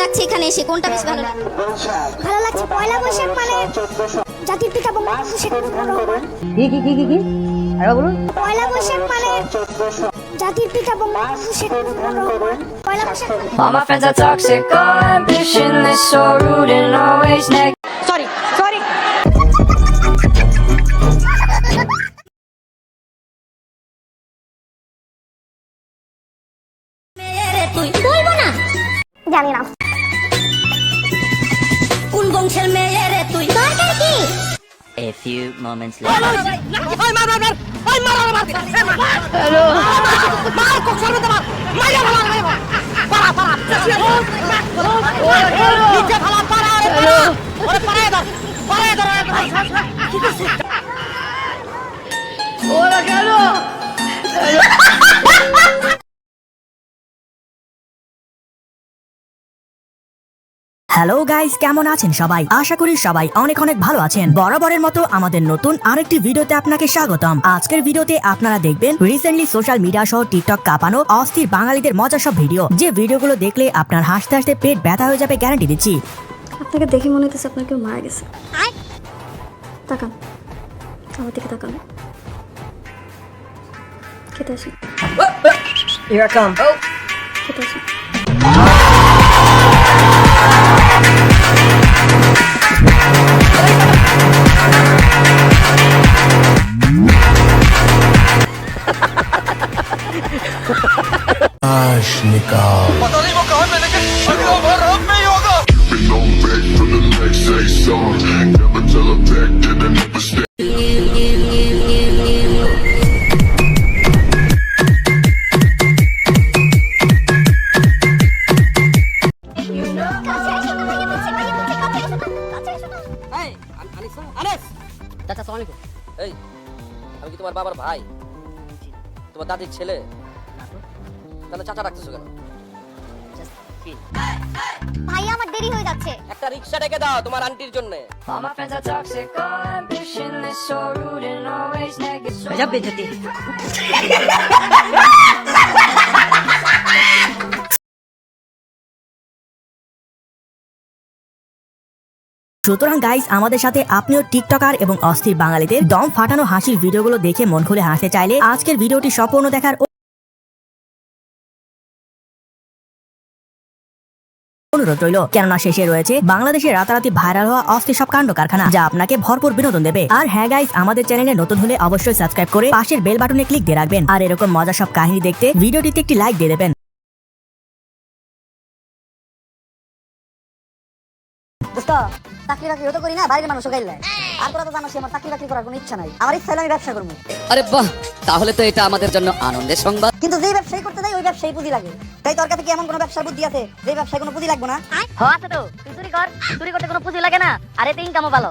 লাগছে এখানে এসে কোনটা বেশি ভালো লাগছে ভালো লাগছে পয়লা বৈশাখ মানে জাতির পিতা বঙ্গবন্ধু শেখ মুজিবুর রহমান কি কি কি কি কি? আরে বলুন। পয়লা বৈশাখ মানে জাতির পিতা বঙ্গবন্ধু শেখ মুজিবুর রহমান পয়লা বৈশাখ মানে All my friends are toxic, all ambitionless, so rude and always negative. Sorry sorry তুই বলব না? জানি না। A few moments later. Hello. ওরা কেন হ্যালো গাইস কেমন আছেন সবাই? আশা করি সবাই অনেক অনেক ভালো আছেন। বরাবরের মতো আমাদের নতুন আরেকটি ভিডিওতে আপনাকে স্বাগতম। আজকের ভিডিওতে আপনারা দেখবেন রিসেন্টলি সোশ্যাল মিডিয়া সহ টিকটক কাঁপানো অস্থির বাঙালিদের মজা সব ভিডিও। যে ভিডিওগুলো দেখলে আপনার হাসতে হাসতে পেট ব্যথা হয়ে যাবে গ্যারান্টি দিচ্ছি। আপনাকে দেখে মনে হচ্ছে আপনার কেউ মারা গেছে। তাকান। আমার দিকে তাকান। খেতে আসি Ash Nikal. पता नहीं Been on back from the next day song. Never tell a ভাই। তোমার দাদির ছেলে? তাহলে চাচা ডাকতেছো কেন? ভাই আমার দেরি হয়ে যাচ্ছে। একটা রিক্সা ডেকে দাও তোমার আন্টির জন্য। All my সুতরাং গাইস আমাদের সাথে আপনিও টিকটকার এবং অস্থির বাঙালিদের দম ফাটানো হাসির ভিডিওগুলো দেখে মন খুলে হাসতে চাইলে আজকের ভিডিওটি সম্পূর্ণ দেখার অনুরোধ রইল। কেননা শেষে রয়েছে বাংলাদেশে রাতারাতি ভাইরাল হওয়া অস্থির সব কাণ্ড কারখানা যা আপনাকে ভরপুর বিনোদন দেবে। আর হ্যাঁ গাইস আমাদের চ্যানেলে নতুন হলে অবশ্যই সাবস্ক্রাইব করে পাশের বেল বাটনে ক্লিক দিয়ে রাখবেন। আর এরকম মজা সব কাহিনী দেখতে ভিডিওটিতে একটি লাইক দিয়ে দেবেন। দোস্ত চাকরি বাকরি হতো করি না বাইরের মানুষ গাইলে আর তোরা তো জানোস আমার চাকরি বাকরি করার কোনো ইচ্ছা নাই। আমার ইচ্ছা হলে আমি ব্যবসা করব। আরে বাহ তাহলে তো এটা আমাদের জন্য আনন্দের সংবাদ। কিন্তু যেই ব্যবসায়ী করতে যাই ওই ব্যবসায়ী পুঁজি লাগে। তাই তোর কাছে কি এমন কোনো ব্যবসার বুদ্ধি আছে যেই ব্যবসায় কোনো পুঁজি লাগবে না? হ আছে তো। তুই চুরি কর চুরি করতে কোনো পুঁজি লাগে না। আর এতে ইনকামও ভালো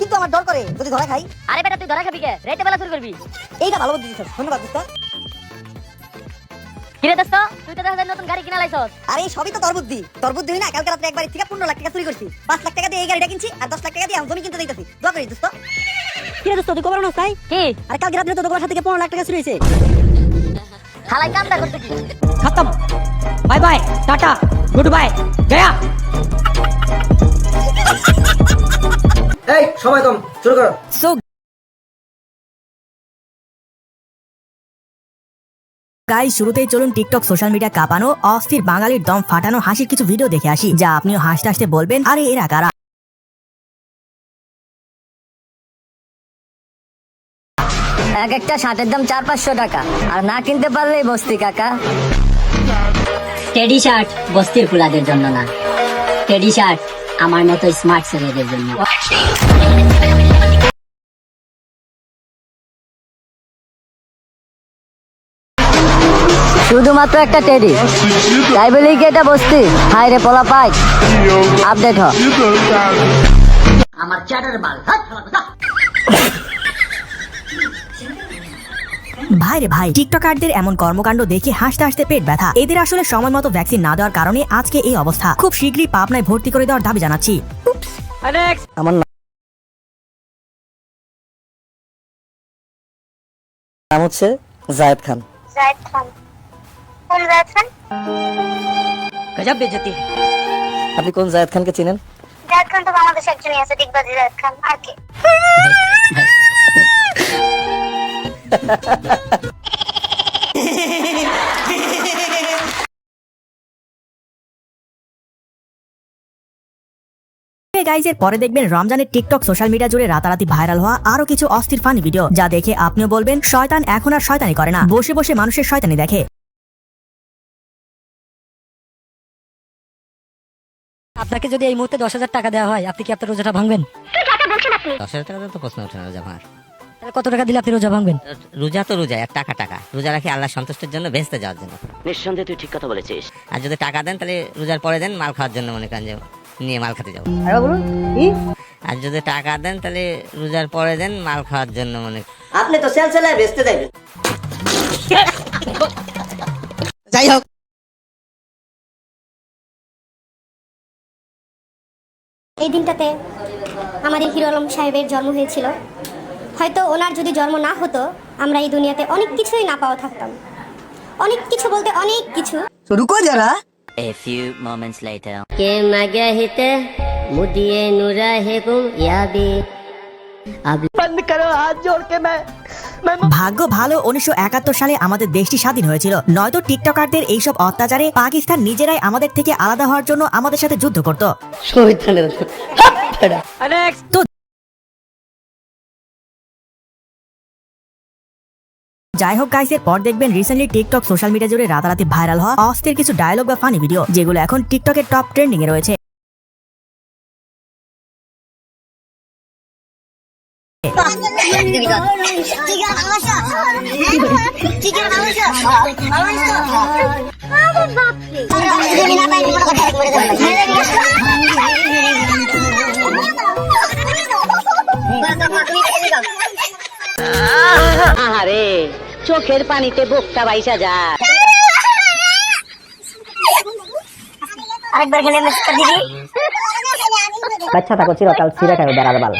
কিন্তু আমার ডর করে যদি ধরা খাই। আরে বেটা তুই ধরা খাবি কে? রেতে বেলা চুরি করবি। এইটা ভালো বুদ্ধি ধন্যবাদ দোস্ত কিরে দোস্ত তুই তো দেখা যায় নতুন গাড়ি কিনা লাইছস। আরে সবই তো তোর বুদ্ধি। তোর বুদ্ধি না কালকে রাত্রে একবার থেকে পনেরো লাখ টাকা চুরি করছি। পাঁচ লাখ টাকা দিয়ে এই গাড়িটা কিনছি আর দশ লাখ টাকা দিয়ে আমি জমি কিনতে দিতেছি দোয়া করি দোস্ত। কিরে দোস্ত তুই খবর না তাই? কি? আর কালকে রাত্রে তো তোমার সাথে পনেরো লাখ টাকা চুরি হয়েছে। হালাই কামটা করতে কি? খতম। Bye bye tata good bye গয়া এই সময় কম শুরু করো। সো গাইস শুরুতেই চলুন টিকটক সোশ্যাল মিডিয়া কাঁপানো অস্থির বাঙালির দম ফাটানো হাসির কিছু ভিডিও দেখে আসি যা আপনিও হাসতে হাসতে বলবেন আরে এরা কারা? এক একটা শার্টের দাম চার পাঁচশো টাকা আর না কিনতে পারলেই বস্তি কাকা। টেডি শার্ট বস্তির ফুলাদের জন্য না। টেডি শার্ট আমার মতো স্মার্ট ছেলেদের জন্য। শুধুমাত্র একটা টেডি তাই বলি কি এটা বস্তি? হাই রে পোলা পাই। আপডেট হ। আমার চ্যাটার বাল হাত ভাই রে ভাই টিকটকারদের এমন কর্মকাণ্ড দেখে হাসতে হাসতে পেট ব্যথা। এদের আসলে সময় মতো ভ্যাকসিন না দেওয়ার কারণে আজকে এই অবস্থা। খুব শীঘ্রই পাবনায় ভর্তি করে দেওয়ার দাবি জানাচ্ছি। আমার নাম হচ্ছে জায়েদ খান। জায়েদ খান। কোন জায়েদ খান? গজব বেজতি আপনি কোন জায়েদ খানকে চিনেন? জায়দ খান তো বাংলাদেশে একজনই আছে দিগ্বাজি জায়দ খান। আর কি? গাইজ এর পরে দেখবেন রমজানের টিকটক সোশ্যাল মিডিয়া জুড়ে রাতারাতি ভাইরাল হওয়া আরও কিছু অস্থির ফানি ভিডিও যা দেখে আপনিও বলবেন শয়তান এখন আর শয়তানি করে না। বসে বসে মানুষের শয়তানি দেখে। আপনাকে যদি এই মুহূর্তে দশ হাজার টাকা দেওয়া হয় আপনি কি আপনার রোজাটা ভাঙবেন? দশ হাজার টাকা তো প্রশ্ন ওঠে না রোজা ভাঙার তাহলে কত টাকা দিলে আপনি রোজা ভাঙবেন? রোজা তো রোজা এক টাকা টাকা। রোজা রাখি আল্লাহ সন্তুষ্টির জন্য ভেস্তে যাওয়ার জন্য। নিঃসন্দেহে তুই ঠিক কথা বলেছিস। আর যদি টাকা দেন তাহলে রোজার পরে দেন মাল খাওয়ার জন্য মনে করেন যে নিয়ে মাল খেতে যাব। আর যদি টাকা দেন তাহলে রোজার পরে দেন মাল খাওয়ার জন্য মনে আপনি তো সেল সেলায় বেচতে দেবেন যাই হোক। এই দিনটাতে আমাদের হিরো আলম সাহেবের জন্ম হয়েছিল। হয়তো ওনার যদি জন্ম না হতো আমরা এই দুনিয়াতে অনেক কিছুই না পাওয়া থাকতাম। অনেক কিছু বলতে অনেক কিছু। রুকো যারা। A few moments later. কে মাগে হিতে মুদিয়ে নুরা হে গুম ইয়াবি ভাগ্য ভালো উনিশশো একাত্তর সালে আমাদের দেশটি স্বাধীন হয়েছিল। নয়তো টিকটকারদের এইসব অত্যাচারে পাকিস্তান নিজেরাই আমাদের থেকে আলাদা হওয়ার জন্য আমাদের সাথে যুদ্ধ করত। তো যাই হোক গাইসের পর দেখবেন রিসেন্টলি টিকটক সোশ্যাল মিডিয়া জুড়ে রাতারাতি ভাইরাল হওয়া অস্থির কিছু ডায়লগ বা ফানি ভিডিও যেগুলো এখন টিকটকের টপ ট্রেন্ডিং এ রয়েছে। আহারে চোখের পানিতে বোকটা বাইসা যা। আরেকবার খেলে দিদি বাচ্চা থাকো চিরকাল ছিঁড়ে খাবে বেড়ার বাল।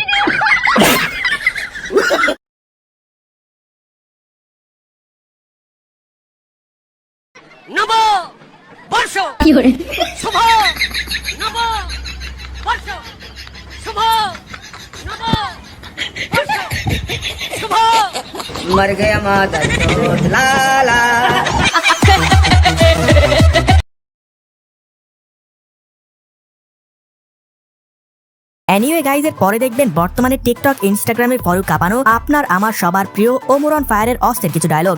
করে। মর গয়া এনিওয়ে গাইজ এর পরে দেখবেন বর্তমানে টিকটক ইনস্টাগ্রামে ফলো কাপানো আপনার আমার সবার প্রিয় ওমরন ফায়ারের অস্ত্রের কিছু ডায়লগ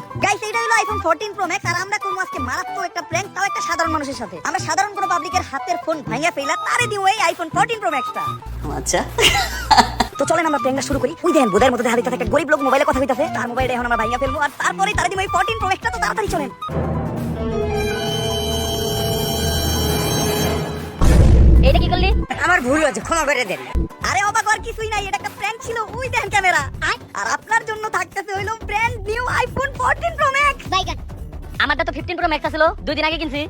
আইফোন 14 প্রো ম্যাক্স আর আমরা করব আজকে মারাত্মক একটা প্র্যাঙ্ক তাও একটা সাধারণ মানুষের সাথে। আমরা সাধারণ কোনো পাবলিকের হাতের ফোন ভাঙিয়া ফেলা তারে দিব এই আইফোন 14 প্রো ম্যাক্সটা আচ্ছা। তো চলেন আমরা প্র্যাঙ্কটা শুরু করি। ওই দেখেন বোধের মধ্যে দেখা যাচ্ছে একটা গরিব লোক মোবাইলে কথা কইতাছে। তার মোবাইলটা এখন আমরা ভাঙিয়া ফেলব। আর তারপরে তারে দিব এই 14 প্রো ম্যাক্সটা তো তাড়াতাড়ি চলেন। এটা কি করলি? আমার ভুল হয়েছে ক্ষমা করে দেন। আরে অবাক হওয়ার কিছুই নাই এটা একটা প্র্যাঙ্ক ছিল। ওই দেখেন ক্যামেরা আর আপনার জন্য থাকতেছে হইল brand new iPhone 14 pro max আমারটা তো 15 প্রো ম্যাক্স ছিল দুই দিন আগে কিনছি।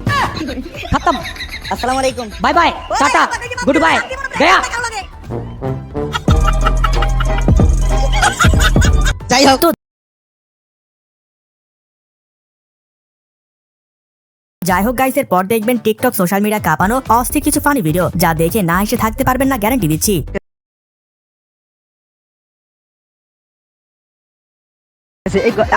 খতম। আসসালামু আলাইকুম। Bye bye tata good bye গয়া যাই হোক। তো যাই হোক গাইসের পর দেখবেন টিকটক সোশ্যাল মিডিয়া কাঁপানো অস্থির কিছু ফানি ভিডিও যা দেখে না এসে থাকতে পারবেন না গ্যারান্টি দিচ্ছি।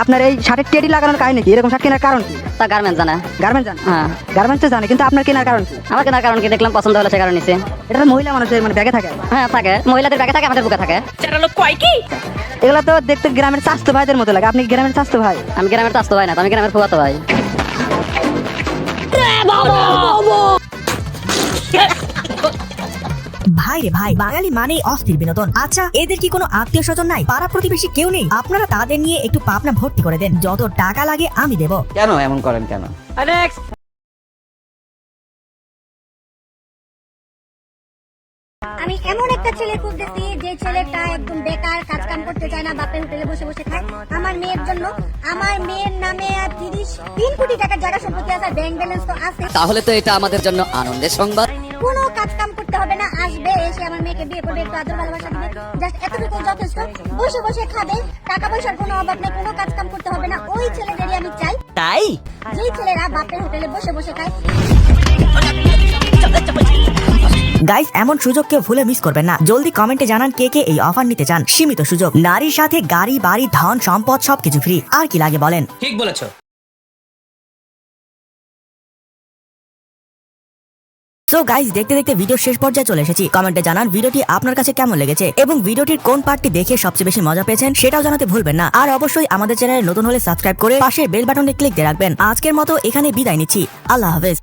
আপনার এই শার্টের টেডি লাগানোর কারণে কি? এরকম শার্ট কেনার কারণ কি? তা গার্মেন্টস জানা। গার্মেন্ট জান? হ্যাঁ। গার্মেন্টস জানে কিন্তু আপনার কেনার কারণ কি? আমার কেনার কারণ কি? দেখলাম পছন্দ হলো সে কারণে নিছে। এটা তো মহিলা মানুষের মানে ব্যাগে থাকে। হ্যাঁ থাকে। মহিলাদের ব্যাগে থাকে আমাদের বুকে থাকে। এগুলো তো দেখতে গ্রামের স্বাস্থ্য ভাইদের মতো লাগে। আপনি গ্রামের স্বাস্থ্য ভাই? আমি গ্রামের তো আসতে ভাই না আমি গ্রামের ফুয়াতো ভাই। ভাই রে ভাই বাঙালি মানেই অস্থির বিনোদন। আচ্ছা এদের কি কোনো আত্মীয় স্বজন নাই? পাড়া প্রতিবেশী কেউ নেই? আপনারা তাদের নিয়ে একটু পাবনা ভর্তি করে দেন। যত টাকা লাগে আমি দেবো। কেন এমন করেন কেন? আমি এমন একটা ছেলে খুঁজতেছি যে ছেলেটা একদম বেকার কাজ কাম করতে চায় না বাপের হোটেলে বসে বসে খায়। আমার মেয়ের জন্য আমার মেয়ের নামে আর তিরিশ তিন কোটি টাকার জায়গা সম্পত্তি আছে ব্যাংক ব্যালেন্স তো আছে তাহলে তো এটা আমাদের জন্য আনন্দের সংবাদ। কোনো কাজ কাম করতে হবে না আসবে এসে আমার মেয়েকে বিয়ে করবে একটু আদর ভালোবাসা দিবে জাস্ট এতটুকু যথেষ্ট। বসে বসে খাবে টাকা পয়সার কোনো অভাব নেই কোনো কাজ কাম করতে হবে না ওই ছেলেদেরই আমি চাই। তাই? যেই ছেলেরা বাপের হোটেলে বসে বসে খায়। গাইস এমন সুযোগ কেউ ভুলে মিস করবেন না। জলদি কমেন্টে জানান কে কে এই অফার নিতে চান। সীমিত সুযোগ। নারীর সাথে গাড়ি বাড়ি ধন সম্পদ সবকিছু ফ্রি আর কি লাগে বলেন? ঠিক বলেছ। সো গাইজ দেখতে দেখতে ভিডিও শেষ পর্যায়ে চলে এসেছি। কমেন্টে জানান ভিডিওটি আপনার কাছে কেমন লেগেছে এবং ভিডিওটির কোন পার্টটি দেখে সবচেয়ে বেশি মজা পেয়েছেন সেটাও জানাতে ভুলবেন না। আর অবশ্যই আমাদের চ্যানেলে নতুন হলে সাবস্ক্রাইব করে পাশের বেল বাটনে ক্লিক দিয়ে রাখবেন। আজকের মতো এখানে বিদায় নিচ্ছি। আল্লাহ হাফেজ।